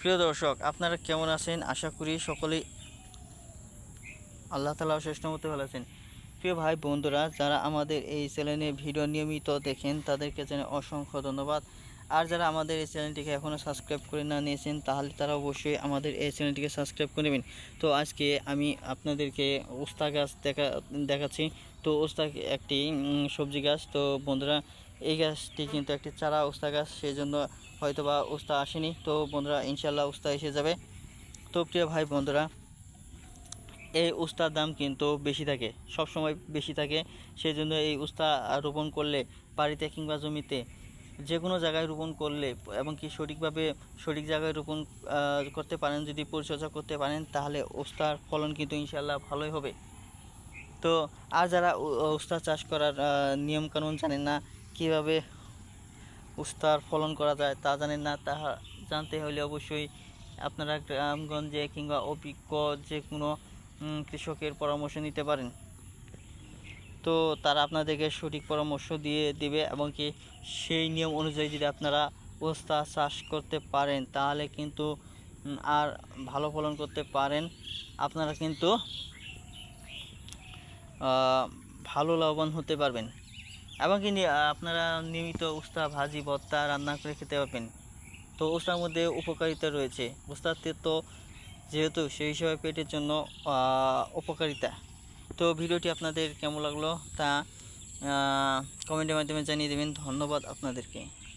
প্রিয় দর্শক, আপনারা কেমন আছেন? আশা করি সকলেই আল্লাহ তালা শ্রেষ্ঠ মতো ভালো আছেন। প্রিয় ভাই, বন্ধুরা, যারা আমাদের এই চ্যানেলে ভিডিও নিয়মিত দেখেন, তাদেরকে জানাই অসংখ্য ধন্যবাদ। আর যারা আমাদের এই চ্যানেলটিকে এখনও সাবস্ক্রাইব করে না নিয়েছেন, তাহলে তারা অবশ্যই আমাদের এই চ্যানেলটিকে সাবস্ক্রাইব করে নেবেন। তো আজকে আমি আপনাদেরকে উস্তা গাছ দেখা, দেখাচ্ছি। তো উস্তা একটি সবজি গাছ। তো বন্ধুরা এই গাছটি কিন্তু একটি চারা উস্তা গাছ সেই জন্য হয়তো বা উস্তা আসেনি। তো বন্ধুরা ইনশাল্লাহ উস্তা এসে যাবে। তো প্রিয় ভাই বন্ধুরা, এই উস্তার দাম কিন্তু বেশি থাকে সব সময় বেশি থাকে। সেই জন্য এই উস্তা রোপণ করলে বাড়িতে কিংবা জমিতে যে কোনো জায়গায় রোপণ করলে এবং কি সঠিকভাবে সঠিক জায়গায় রোপণ করতে পারেন, যদি পরিচর্যা করতে পারেন, তাহলে উস্তার ফলন কিন্তু ইনশাল্লাহ ভালোই হবে। তো আর যারা উস্তা চাষ করার নিয়মকানুন জানেন না কীভাবে উস্তার ফলন করা যায় তা জানেন না তাহা জানতে হলে অবশ্যই আপনারা গ্রামগঞ্জে কিংবা অভিজ্ঞ যে কোনো কৃষকের পরামর্শ নিতে পারেন। তো তারা আপনাদেরকে সঠিক পরামর্শ দিয়ে দিবে এবং কি সেই নিয়ম অনুযায়ী যদি আপনারা উস্তা চাষ করতে পারেন, তাহলে কিন্তু আর ভালো ফলন করতে পারেন। আপনারা কিন্তু ভালো লাভবান হতে পারবেন। এবং কি আপনারা নিয়মিত উস্তা, ভাজি, ভর্তা রান্না করে খেতে পাবেন তো উস্তার মধ্যে উপকারিতা রয়েছে। উস্তাতে তো যেহেতু সেই হিসাবে পেটের জন্য উপকারিতা। তো ভিডিওটি আপনাদের কেমন লাগল তা কমেন্টের মাধ্যমে জানিয়ে দেবেন। ধন্যবাদ আপনাদেরকে।